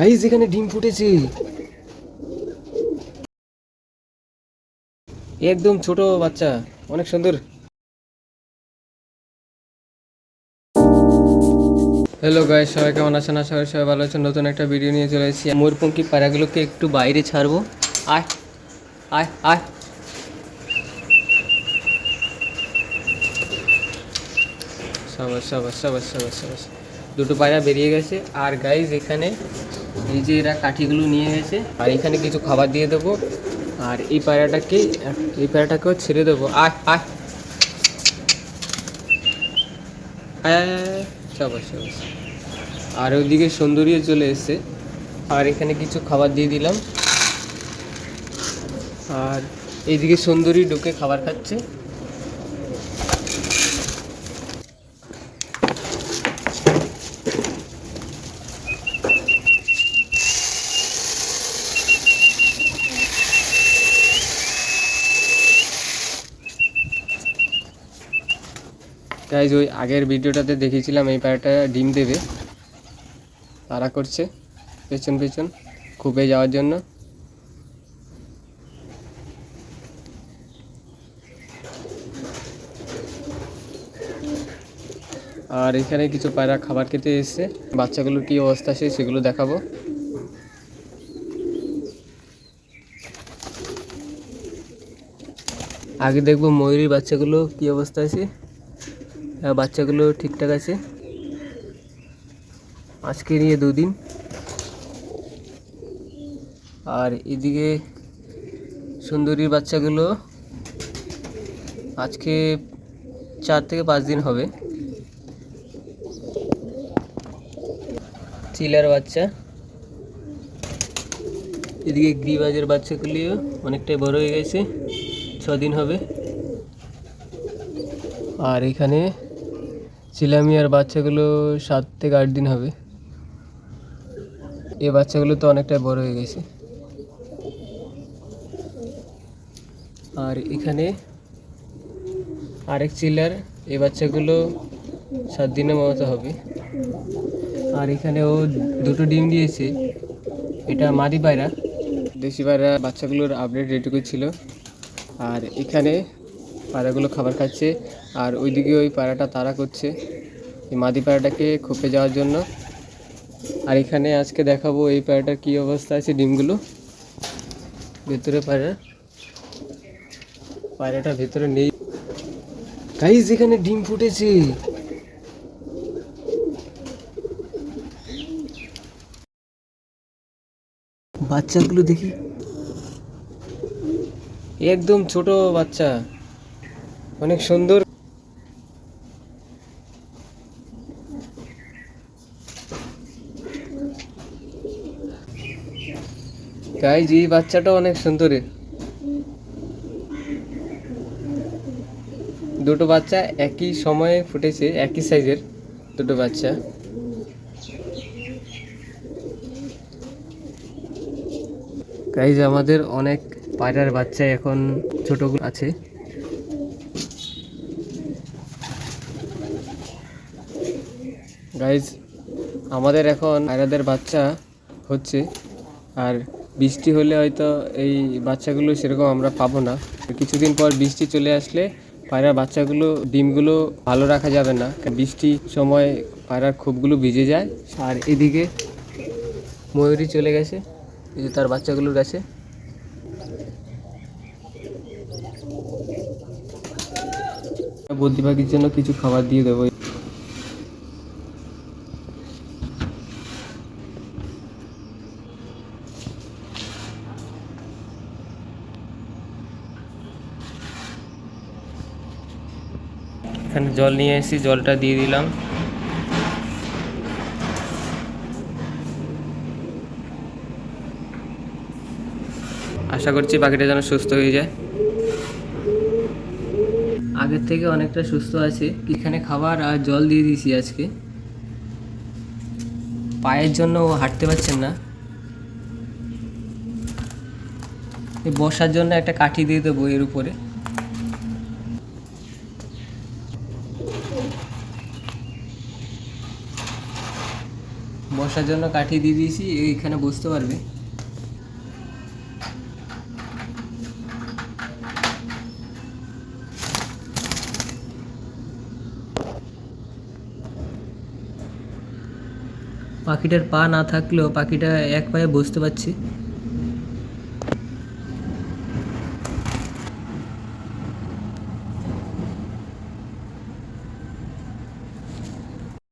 Guys এখানে ডিম ফুটেছে। একদম ছোট বাচ্চা, অনেক সুন্দর। হ্যালো গাইজ সবাই কেমন আছেন? আশা করি সবাই ভালো আছেন। নতুন একটা ভিডিও নিয়ে চলে এসেছি। ময়ূরপঙ্খী পায়রাগুলোকে একটু বাইরে ছাড়বো। আয় আয় আয়। সাবাস সাবাস সাবাস সাবাস সাবাস। দুটো পায়রা বেরিয়ে গেছে। আর গাইজ এখানে এই যে এরা কাঠিগুলো নিয়ে গেছে, আর এখানে কিছু খাবার দিয়ে দেবো। আর এই পায়রাটাকে, এই পায়রাটাকেও ছেড়ে দেবো। আয় আয়। আর ওইদিকে সুন্দরীও চলে এসছে। আর এখানে কিছু খাবার দিয়ে দিলাম। আর এইদিকে সুন্দরী ঢুকে খাবার খাচ্ছে। গাইজ ওই আগের ভিডিওটাতে দেখেছিলাম এই পায়রাটা ডিম দেবে। তারা করছে পেছন পেছন খুপে যাওয়ার জন্য। আর এখানে কিছু পায়রা খাবার খেতে এসছে। বাচ্চাগুলোর কি অবস্থা আছে সেগুলো দেখাবো। আগে দেখব ময়ূরীর বাচ্চাগুলো কি অবস্থা আছে। বাচ্চাগুলো ঠিকঠাক আছে। আজকে নিয়ে দুদিন। আর এদিকে সুন্দরীর বাচ্চাগুলো আজকে চার থেকে পাঁচ দিন হবে। চিলার বাচ্চা। এদিকে গ্রিবাজের বাচ্চাগুলিও অনেকটাই বড় হয়ে গেছে। ছ দিন হবে। আর এখানে চিলামিয়ার বাচ্চাগুলো সাত থেকে আট দিন হবে। এই বাচ্চাগুলো তো অনেকটাই বড় হয়ে গেছে। আর এখানে আরেক চিলার, এই বাচ্চাগুলো সাত দিনের মতো হবে। আর এখানে ও দুটো ডিম দিয়েছে। এটা মাদি পায়রা। দেশি পায়রা বাচ্চাগুলোর আপডেট এটুকু ছিল আর এখানে পায়রাগুলো খাবার খাচ্ছে। আর ওইদিকে ওই পায়রাটা তাড়া করছে। এই মাদি পায়রাটাকে খোপে যাওয়ার জন্য। আর এখানে আজকে দেখাবো এই পায়রাটার কী অবস্থা আছে ডিমগুলো। ভেতরে পায়রা পায়রাটা ভেতরে নেই। গাইজ এখানে ডিম ফুটেছে। বাচ্চাগুলো দেখি। একদম ছোট বাচ্চা। অনেক সুন্দর। গাইজ, এই বাচ্চাটা অনেক সুন্দর। দুটো বাচ্চা একই সময়ে ফুটেছে, একই সাইজের দুটো বাচ্চা। গাইজ, আমাদের অনেক পায়রার বাচ্চা এখন ছোটগুলো আছে। গাইজ আমাদের এখন আয়রাদের বাচ্চা হচ্ছে, আর বৃষ্টি হলে হয়তো এই বাচ্চাগুলো সেরকম আমরা পাবো না। কিছুদিন পর বৃষ্টি চলে আসলে পায়রার বাচ্চাগুলো, ডিমগুলো ভালো রাখা যাবে না। বৃষ্টির সময় পায়রার খুবগুলো ভিজে যায়। আর এদিকে ময়ূরী চলে গেছে, এই যে তার বাচ্চাগুলোর কাছে। বদ্রি পাখির জন্য কিছু খাবার দিয়ে দেবো। এখানে জল নিয়ে এসেছি, জলটা দিয়ে দিলাম। আশা করছি পাখিটা যেন সুস্থ হয়ে যায়। আগের থেকে অনেকটা সুস্থ আছে। এখানে খাবার আর জল দিয়ে দিয়েছি আজকে। পায়ের জন্য ও হাঁটতে পারছেন না। বসার জন্য একটা কাঠি দিয়ে দেবো এর উপরে। বসার জন্য কাঠি দিয়ে দিয়েছি, এইখানে বসতে পারবে। পাখিটার পা না থাকলেও পাখিটা এক পায়ে বসতে পারছে।